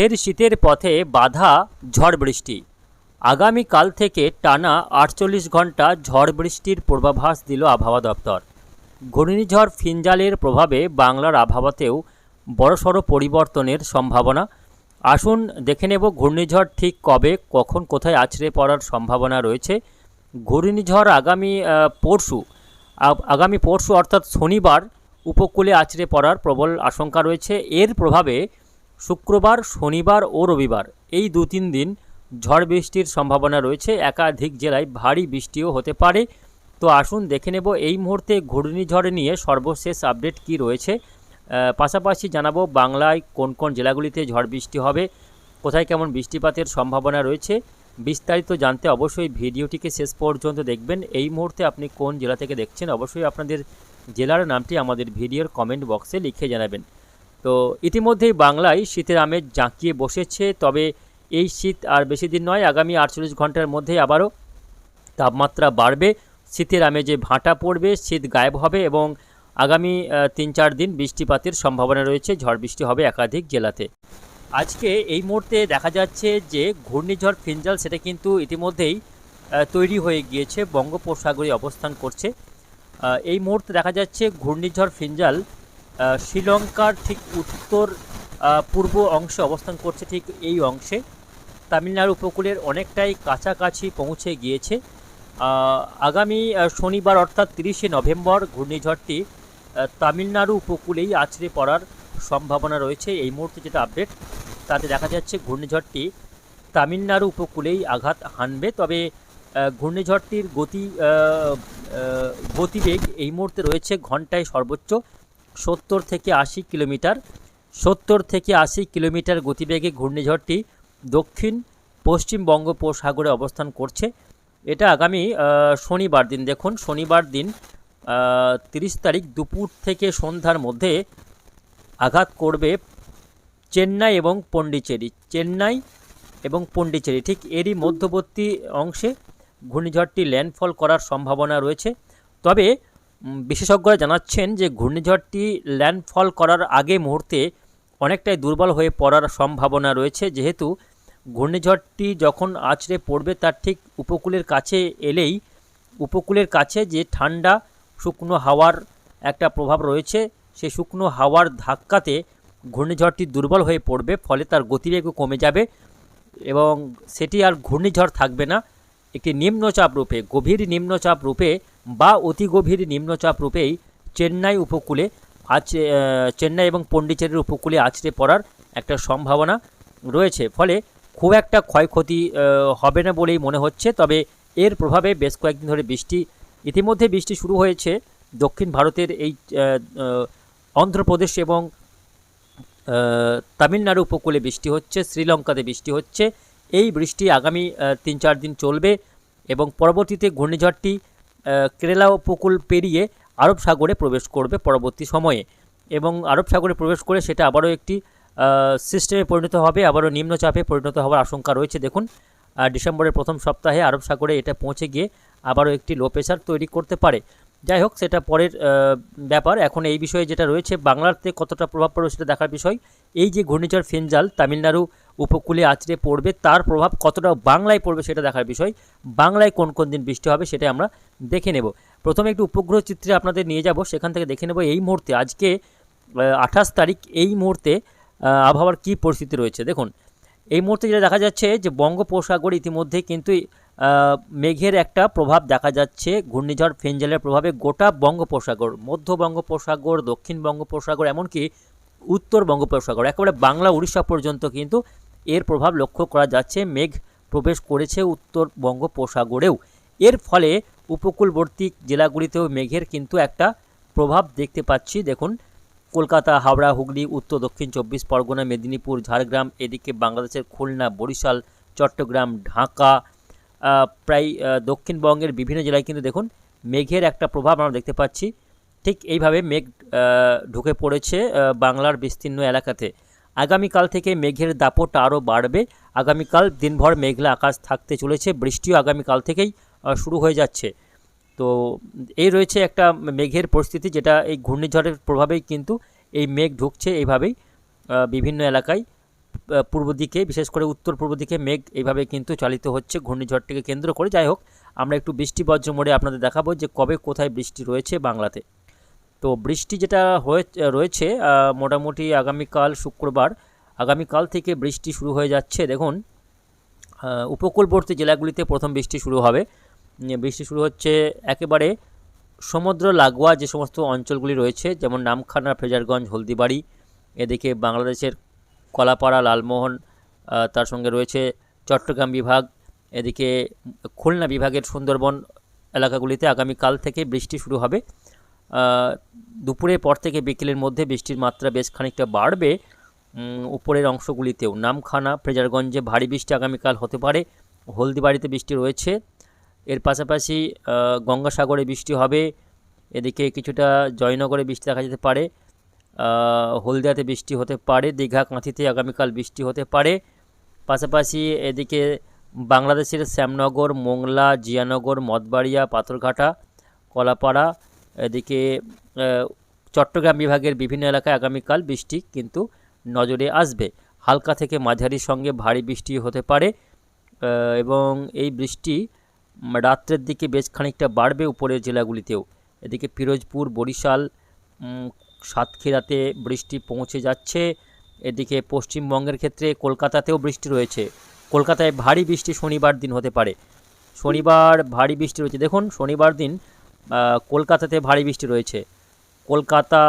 ফের শীতের পথে বাধা, ঝড় বৃষ্টি। আগামীকাল থেকে টানা আটচল্লিশ ঘণ্টা ঝড় বৃষ্টির পূর্বাভাস দিল আবহাওয়া দপ্তর। ঘূর্ণিঝড় ফিনজালের প্রভাবে বাংলার আবহাওয়াতেও বড়সড় পরিবর্তনের সম্ভাবনা। আসুন দেখে নেব ঘূর্ণিঝড় ঠিক কবে, কখন, কোথায় আছড়ে পড়ার সম্ভাবনা রয়েছে। ঘূর্ণিঝড় আগামী পরশু আগামী পরশু অর্থাৎ শনিবার উপকূলে আছড়ে পড়ার প্রবল আশঙ্কা রয়েছে। এর প্রভাবে শুক্রবার, শনিবার ও রবিবার এই দু তিন দিন ঝড় বৃষ্টির সম্ভাবনা রয়েছে। একাধিক জেলায় ভারী বৃষ্টিও হতে পারে। তো আসুন দেখে নেব এই মুহূর্তে ঘূর্ণিঝড় নিয়ে সর্বশেষ আপডেট কি রয়েছে। পাশাপাশি জানাব বাংলায় কোন কোন জেলাগুলিতে ঝড় বৃষ্টি হবে, কোথায় কেমন বৃষ্টিপাতের সম্ভাবনা রয়েছে। বিস্তারিত জানতে অবশ্যই ভিডিওটিকে শেষ পর্যন্ত দেখবেন। এই মুহূর্তে আপনি কোন জেলা থেকে দেখছেন, অবশ্যই আপনাদের জেলার নামটি আমাদের ভিডিওর কমেন্ট বক্সে লিখে জানাবেন। তো ইতিমধ্যেই বাংলায় শীতের আমেজ জাঁকিয়ে বসেছে, তবে এই শীত আর বেশি দিন নয়, আগামী আটচল্লিশ ঘণ্টার মধ্যেই আবারও তাপমাত্রা বাড়বে। শীতের আমেজে ভাঁটা পড়বে, শীত গায়েব হবে এবং আগামী তিন চার দিন বৃষ্টিপাতের সম্ভাবনা রয়েছে, ঝড় বৃষ্টি হবে একাধিক জেলাতে। আজকে এই মুহূর্তে দেখা যাচ্ছে যে ঘূর্ণিঝড় ফিনজাল সেটা কিন্তু ইতিমধ্যেই তৈরি হয়ে গিয়েছে, বঙ্গোপসাগরে অবস্থান করছে। এই মুহূর্তে দেখা যাচ্ছে ঘূর্ণিঝড় ফিনজাল শ্রীলঙ্কার ঠিক উত্তর পূর্ব অংশে অবস্থান করছে ঠিক এই অংশে। তামিলনাড়ু উপকূলের অনেকটাই কাছাকাছি পৌঁছে গিয়েছে। আগামী শনিবার অর্থাৎ তিরিশে নভেম্বর ঘূর্ণিঝড়টি তামিলনাড়ু উপকূলেই আছড়ে পড়ার সম্ভাবনা রয়েছে। এই মুহূর্তে যেটা আপডেট, তাতে দেখা যাচ্ছে ঘূর্ণিঝড়টি তামিলনাড়ু উপকূলেই আঘাত হানবে। তবে ঘূর্ণিঝড়টির গতি গতিবেগ এই মুহূর্তে রয়েছে ঘন্টায় সর্বোচ্চ সত্তর থেকে আশি কিলোমিটার, সত্তর থেকে আশি কিলোমিটার গতিবেগে ঘূর্ণিঝড়টি দক্ষিণ পশ্চিম বঙ্গোপসাগরে অবস্থান করছে। এটা আগামী শনিবার দিন। দেখুন, শনিবার দিন তিরিশ তারিখ দুপুর থেকে সন্ধ্যার মধ্যে আঘাত করবে চেন্নাই এবং পণ্ডিচেরি চেন্নাই এবং পণ্ডিচেরি ঠিক এরই মধ্যবর্তী অংশে ঘূর্ণিঝড়টি ল্যান্ডফল করার সম্ভাবনা রয়েছে। তবে বিশেষজ্ঞরা জানাচ্ছেন যে ঘূর্ণিঝড়টি ল্যান্ডফল করার আগে মুহূর্তে অনেকটাই দুর্বল হয়ে পড়ার সম্ভাবনা রয়েছে। যেহেতু ঘূর্ণিঝড়টি যখন আছড়ে পড়বে, তার ঠিক উপকূলের কাছে এলেই উপকূলের কাছে যে ঠান্ডা, শুকনো হাওয়ার একটা প্রভাব রয়েছে সেই শুকনো হাওয়ার ধাক্কাতে ঘূর্ণিঝড়টি দুর্বল হয়ে পড়বে, ফলে তার গতিবেগও কমে যাবে এবং সেটি আর ঘূর্ণিঝড় থাকবে না। একটি নিম্নচাপ রূপে, গভীর নিম্নচাপ রূপে বা অতি গভীর নিম্নচাপ রূপেই চেন্নাই উপকূলে আছে চেন্নাই এবং পন্ডিচেরির উপকূলে আছড়ে পড়ার একটা সম্ভাবনা রয়েছে। ফলে খুব একটা ক্ষয়ক্ষতি হবে না বলেই মনে হচ্ছে। তবে এর প্রভাবে বেশ কয়েকদিন ধরে বৃষ্টি, ইতিমধ্যে বৃষ্টি শুরু হয়েছে দক্ষিণ ভারতের এই অন্ধ্রপ্রদেশ এবং তামিলনাড়ু উপকূলে বৃষ্টি হচ্ছে, শ্রীলঙ্কাতে বৃষ্টি হচ্ছে। এই বৃষ্টি আগামী তিন চার দিন চলবে এবং পরবর্তীতে ঘূর্ণিঝড়টি কেরালা উপকূল পেরিয়ে আরব সাগরে প্রবেশ করবে পরবর্তী সময়ে এবং আরব সাগরে প্রবেশ করে সেটা আবারও একটি সিস্টেমে পরিণত হবে, আবারও নিম্নচাপে পরিণত হওয়ার আশঙ্কা রয়েছে। দেখুন ডিসেম্বরের প্রথম সপ্তাহে আরব সাগরে এটা পৌঁছে গিয়ে আবারও একটি লো প্রেশার তৈরি করতে পারে। যাই হোক, সেটা পরের ব্যাপার। এখন এই বিষয়ে যেটা রয়েছে বাংলাতে কতটা প্রভাব পড়বে সেটা দেখার বিষয়। এই যে ঘূর্ণিঝড় ফেনজাল তামিলনাড়ু উপকূলে আছড়ে পড়বে, তার প্রভাব কতটা বাংলায় পড়বে সেটা দেখার বিষয়। বাংলায় কোন কোন দিন বৃষ্টি হবে সেটা আমরা দেখে নেব। প্রথমে একটু উপগ্রহ চিত্রে আপনাদের নিয়ে যাব, সেখান থেকে দেখে নেব এই মুহূর্তে, আজকে আঠাশ তারিখ, এই মুহূর্তে আবহাওয়ার কী পরিস্থিতি রয়েছে। দেখুন, এই মুহূর্তে যেটা দেখা যাচ্ছে যে বঙ্গোপসাগর ইতিমধ্যে কিন্তু মেঘের একটা প্রভাব দেখা যাচ্ছে। ঘূর্ণিঝড় ফেঞ্জেলের প্রভাবে গোটা বঙ্গোপসাগর, মধ্য বঙ্গোপসাগর, দক্ষিণ বঙ্গোপসাগর, এমনকি উত্তর বঙ্গোপসাগর, একেবারে বাংলা উড়িষ্যা পর্যন্ত কিন্তু এর প্রভাব লক্ষ্য করা যাচ্ছে, মেঘ প্রবেশ করেছে উত্তর বঙ্গোপসাগরেও। এর ফলে উপকূলবর্তী জেলাগুলিতেও মেঘের কিন্তু একটা প্রভাব দেখতে পাচ্ছি। দেখুন, কলকাতা, হাওড়া, হুগলি, উত্তর, দক্ষিণ চব্বিশ পরগনা, মেদিনীপুর, ঝাড়গ্রাম, এদিকে বাংলাদেশের খুলনা, বরিশাল, চট্টগ্রাম, ঢাকা প্রায় দক্ষিণবঙ্গের বিভিন্ন জেলায় কিন্তু দেখুন, মেঘের একটা প্রভাব আমরা দেখতে পাচ্ছি। ঠিক এইভাবে মেঘ ঢুকে পড়েছে বাংলার বিস্তীর্ণ এলাকাতে। আগামীকাল থেকে মেঘের দাপট আরও বাড়বে। আগামীকাল দিনভর মেঘলা আকাশ থাকতে চলেছে। বৃষ্টিও আগামীকাল থেকেই শুরু হয়ে যাচ্ছে। তো এই রয়েছে একটা মেঘের পরিস্থিতি যেটা এই ঘূর্ণিঝড়ের প্রভাবেই কিন্তু এই মেঘ ঢুকছে এইভাবেই বিভিন্ন এলাকায়। পূর্ব দিকে, বিশেষ করে উত্তর পূর্ব দিকে মেঘ এইভাবে কিন্তু চালিত হচ্ছে ঘূর্ণিঝড়টিকে কেন্দ্র করে। যাই হোক, আমরা একটু বৃষ্টি বজ্র মোড়ে আপনাদের দেখাবো যে কবে কোথায় বৃষ্টি রয়েছে বাংলাতে। তো বৃষ্টি যেটা হয়ে, রয়েছে মোটামুটি আগামীকাল শুক্রবার, আগামীকাল থেকে বৃষ্টি শুরু হয়ে যাচ্ছে। দেখুন উপকূলবর্তী জেলাগুলিতে প্রথম বৃষ্টি শুরু হবে। বৃষ্টি শুরু হচ্ছে একেবারে সমুদ্র লাগোয়া যে সমস্ত অঞ্চলগুলি রয়েছে, যেমন নামখানা ফ্রেজারগঞ্জ হলদিবাড়ি, এদিকে বাংলাদেশের কলাপাড়া, লালমোহন তার সঙ্গে রয়েছে চট্টগ্রাম বিভাগ, এদিকে খুলনা বিভাগের সুন্দরবন এলাকাগুলিতে আগামীকাল থেকে বৃষ্টি শুরু হবে। দুপুরের পর থেকে বিকেলের মধ্যে বৃষ্টির মাত্রা বেশ খানিকটা বাড়বে উপরের অংশগুলিতেও। নামখানা, ফ্রেজারগঞ্জে ভারী বৃষ্টি আগামীকাল হতে পারে। হলদিবাড়িতে বৃষ্টি রয়েছে। এর পাশাপাশি গঙ্গাসাগরে বৃষ্টি হবে। এদিকে কিছুটা জয়নগরে বৃষ্টি দেখা যেতে পারে। হলদিয়াতে বৃষ্টি হতে পারে। দীঘা, কাঁথিতে আগামীকাল বৃষ্টি হতে পারে। পাশাপাশি এদিকে বাংলাদেশের শ্যামনগর, মোংলা, জিয়ানগর মঠবাড়িয়া পাথরঘাটা, কলাপাড়া এদিকে চট্টগ্রাম বিভাগের বিভিন্ন এলাকায় আগামীকাল বৃষ্টি কিন্তু নজরে আসবে। হালকা থেকে মাঝারির সঙ্গে ভারী বৃষ্টি হতে পারে এবং এই বৃষ্টি রাত্রের দিকে বেশ খানিকটা বাড়বে উপরের জেলাগুলিতেও। এদিকে পিরোজপুর বরিশাল সাতক্ষীরাতে বৃষ্টি পৌঁছে যাচ্ছে। এদিকে পশ্চিমবঙ্গের ক্ষেত্রে কলকাতাতেও বৃষ্টি রয়েছে। কলকাতায় ভারী বৃষ্টি শনিবার দিন হতে পারে। শনিবার ভারী বৃষ্টি রয়েছে। দেখুন, শনিবার দিন কলকাতাতে ভারী বৃষ্টি রয়েছে। কলকাতা,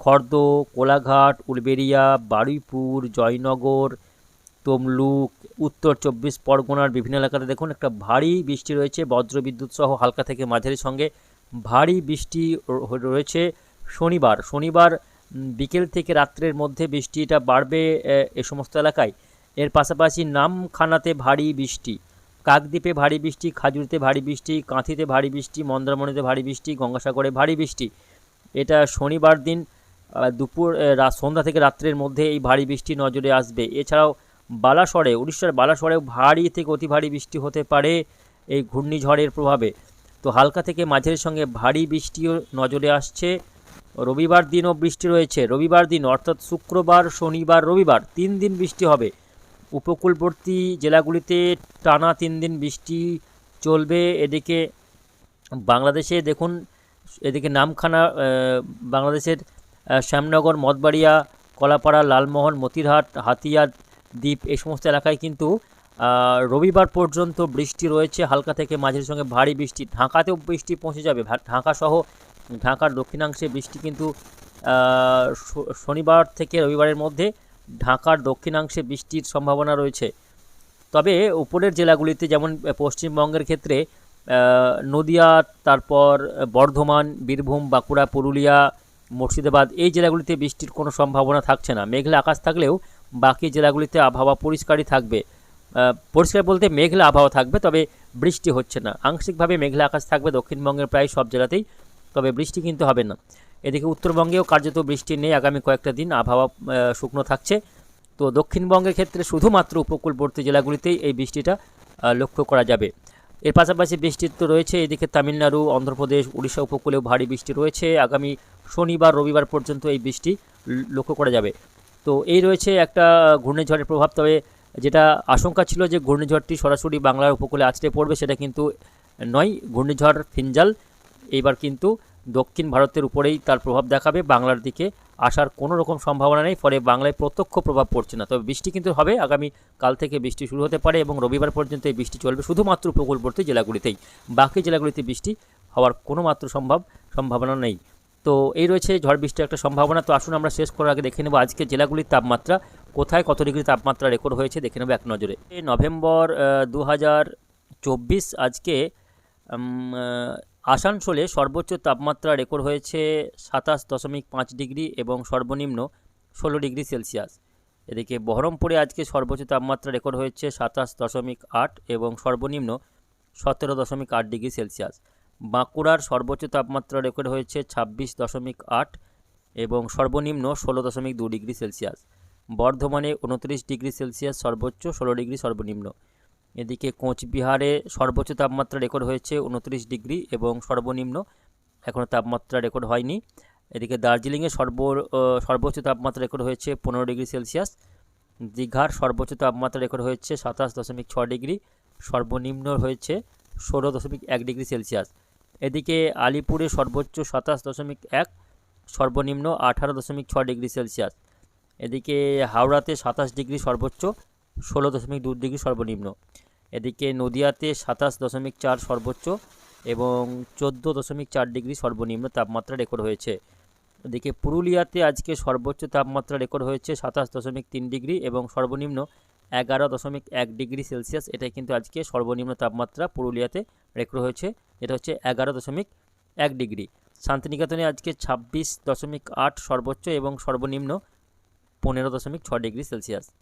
খর্দ, কোলাঘাট, উলবেড়িয়া, বারুইপুর, জয়নগর, তমলুক, উত্তর চব্বিশ পরগনার বিভিন্ন এলাকাতে দেখুন একটা ভারী বৃষ্টি রয়েছে। বজ্রবিদ্যুৎ সহ হালকা থেকে মাঝারি সঙ্গে ভারী বৃষ্টি রয়েছে শনিবার। শনিবার বিকেল থেকে রাত্রের মধ্যে বৃষ্টিটা বাড়বে এ সমস্ত এলাকায়। এর পাশাপাশি নামখানাতে ভারী বৃষ্টি। কাকদ্বীপে ভারী বৃষ্টি, খাজুরিতে ভারী বৃষ্টি, কাঁথিতে ভারী বৃষ্টি, মন্দারমণিতে ভারী বৃষ্টি, গঙ্গাসাগরে ভারী বৃষ্টি। এটা শনিবার দিন দুপুর সন্ধ্যা থেকে রাত্রের মধ্যে এই ভারী বৃষ্টি নজরে আসবে। এছাড়াও বালাসরে উড়িষ্যার বালাসরেও ভারী থেকে অতি ভারী বৃষ্টি হতে পারে এই ঘূর্ণিঝড়ের প্রভাবে। তো হালকা থেকে মাঝের সঙ্গে ভারী বৃষ্টিও নজরে আসছে। রবিবার দিনও বৃষ্টি রয়েছে। রবিবার দিন, অর্থাৎ শুক্রবার, শনিবার, রবিবার তিন দিন বৃষ্টি হবে। উপকূলবর্তী জেলাগুলিতে টানা তিন দিন বৃষ্টি চলবে। এদিকে বাংলাদেশে দেখুন, এদিকে নামখানা বাংলাদেশের শ্যামনগর মদবাড়িয়া কলাপাড়া, লালমোহন, মতিরহাট হাতিয়া দ্বীপ এই সমস্ত এলাকায় কিন্তু রবিবার পর্যন্ত বৃষ্টি রয়েছে। হালকা থেকে মাঝের সঙ্গে ভারী বৃষ্টি। ঢাকাতেও বৃষ্টি পৌঁছে যাবে। ভা- ঢাকা সহ ঢাকার দক্ষিণাংশে বৃষ্টি কিন্তু শনিবার থেকে রবিবারের মধ্যে ঢাকার দক্ষিণাংশে বৃষ্টির সম্ভাবনা রয়েছে। তবে উপরের জেলাগুলিতে যেমন পশ্চিমবঙ্গের ক্ষেত্রে নদিয়া, তারপর বর্ধমান, বীরভূম, বাঁকুড়া, পুরুলিয়া, মুর্শিদাবাদ, এই জেলাগুলিতে বৃষ্টির কোনো সম্ভাবনা থাকছে না। মেঘলা আকাশ থাকলেও বাকি জেলাগুলিতে আবহাওয়া পরিষ্কারই থাকবে। পরিষ্কার বলতে মেঘলা আবহাওয়া থাকবে, তবে বৃষ্টি হচ্ছে না। আংশিকভাবে মেঘলা আকাশ থাকবে দক্ষিণবঙ্গের প্রায় সব জেলাতেই, তবে বৃষ্টি কিন্তু হবে না। এদিকে উত্তরবঙ্গেও কার্যত বৃষ্টি নেই। আগামী কয়েকটা দিন আবহাওয়া শুকনো থাকছে। তো দক্ষিণবঙ্গের ক্ষেত্রে শুধুমাত্র উপকূলবর্তী জেলাগুলিতেই এই বৃষ্টিটা লক্ষ্য করা যাবে। এর পাশাপাশি বৃষ্টির তো রয়েছে এদিকে তামিলনাড়ু, অন্ধ্রপ্রদেশ, উড়িষ্যা উপকূলেও ভারী বৃষ্টি রয়েছে। আগামী শনিবার, রবিবার পর্যন্ত এই বৃষ্টি লক্ষ্য করা যাবে। তো এই রয়েছে একটা ঘূর্ণিঝড়ের প্রভাব। তবে যেটা আশঙ্কা ছিল যে ঘূর্ণিঝড়টি সরাসরি বাংলার উপকূলে আছড়ে পড়বে, সেটা কিন্তু নয়। ঘূর্ণিঝড় ফিনজাল, এইবার কিন্তু দক্ষিণ ভারতের উপরেই তার প্রভাব দেখাবে। বাংলার দিকে আসার কোনো রকম সম্ভাবনা নেই, ফলে বাংলায় প্রত্যক্ষ প্রভাব পড়ছে না। তবে বৃষ্টি কিন্তু হবে। আগামী কাল থেকে বৃষ্টি শুরু হতে পারে এবং রবিবার পর্যন্ত এই বৃষ্টি চলবে শুধুমাত্র উপকূলবর্তী জেলাগুলিতেই। বাকি জেলাগুলিতে বৃষ্টি হওয়ার কোনো মাত্র সম্ভব, সম্ভাবনা নেই। তো এই রয়েছে ঝড় বৃষ্টির একটা সম্ভাবনা। তো আসুন আমরা শেষ করার আগে দেখে নেব আজকে জেলাগুলির তাপমাত্রা। কোথায় কত ডিগ্রি তাপমাত্রা রেকর্ড হয়েছে দেখে নেব এক নজরে। নভেম্বর দু হাজার চব্বিশ আজকে আসানসোলে সর্বোচ্চ তাপমাত্রা রেকর্ড হয়েছে সাতাশ দশমিক পাঁচ ডিগ্রি এবং সর্বনিম্ন ষোলো ডিগ্রি সেলসিয়াস। এদিকে বহরমপুরে আজকে সর্বোচ্চ তাপমাত্রা রেকর্ড হয়েছে সাতাশ দশমিক আট এবং সর্বনিম্ন সতেরো দশমিক আট ডিগ্রি সেলসিয়াস। বাঁকুড়ার সর্বোচ্চ তাপমাত্রা রেকর্ড হয়েছে ছাব্বিশ দশমিক আট এবং সর্বনিম্ন ষোলো দশমিক দু ডিগ্রি সেলসিয়াস। বর্ধমানে উনত্রিশ ডিগ্রি সেলসিয়াস, সর্বোচ্চ ষোলো ডিগ্রি সর্বনিম্ন। এদিকে কোচবিহারে সর্বোচ্চ তাপমাত্রা রেকর্ড হয়েছে উনত্রিশ ডিগ্রি এবং সর্বনিম্ন এখনও তাপমাত্রা রেকর্ড হয়নি। এদিকে দার্জিলিংয়ে সর্ব সর্বোচ্চ তাপমাত্রা রেকর্ড হয়েছে পনেরো ডিগ্রি সেলসিয়াস। দীঘার সর্বোচ্চ তাপমাত্রা রেকর্ড হয়েছে সাতাশ দশমিক ছ ডিগ্রি, সর্বনিম্ন হয়েছে ষোলো দশমিক এক ডিগ্রি সেলসিয়াস। এদিকে আলিপুরে সর্বোচ্চ সাতাশ দশমিক এক, সর্বনিম্ন আঠারো দশমিক ছ ডিগ্রি সেলসিয়াস। এদিকে হাওড়াতে সাতাশ ডিগ্রি সর্বোচ্চ, ষোলো দশমিক দু ডিগ্রি সর্বনিম্ন। এদিকে নদিয়াতে সাতাশ দশমিক চার সর্বোচ্চ এবং চোদ্দ দশমিক চার ডিগ্রি সর্বনিম্ন তাপমাত্রা রেকর্ড হয়েছে। এদিকে পুরুলিয়াতে আজকে সর্বোচ্চ তাপমাত্রা রেকর্ড হয়েছে সাতাশ দশমিক তিন ডিগ্রি এবং সর্বনিম্ন এগারো দশমিক এক ডিগ্রি সেলসিয়াস। এটাই কিন্তু আজকে সর্বনিম্ন তাপমাত্রা পুরুলিয়াতে রেকর্ড হয়েছে। এটা হচ্ছে এগারো দশমিক এক ডিগ্রি। শান্তিনিকেতনে আজকে ছাব্বিশ দশমিক আট সর্বোচ্চ এবং সর্বনিম্ন পনেরো দশমিক ছ ডিগ্রি সেলসিয়াস।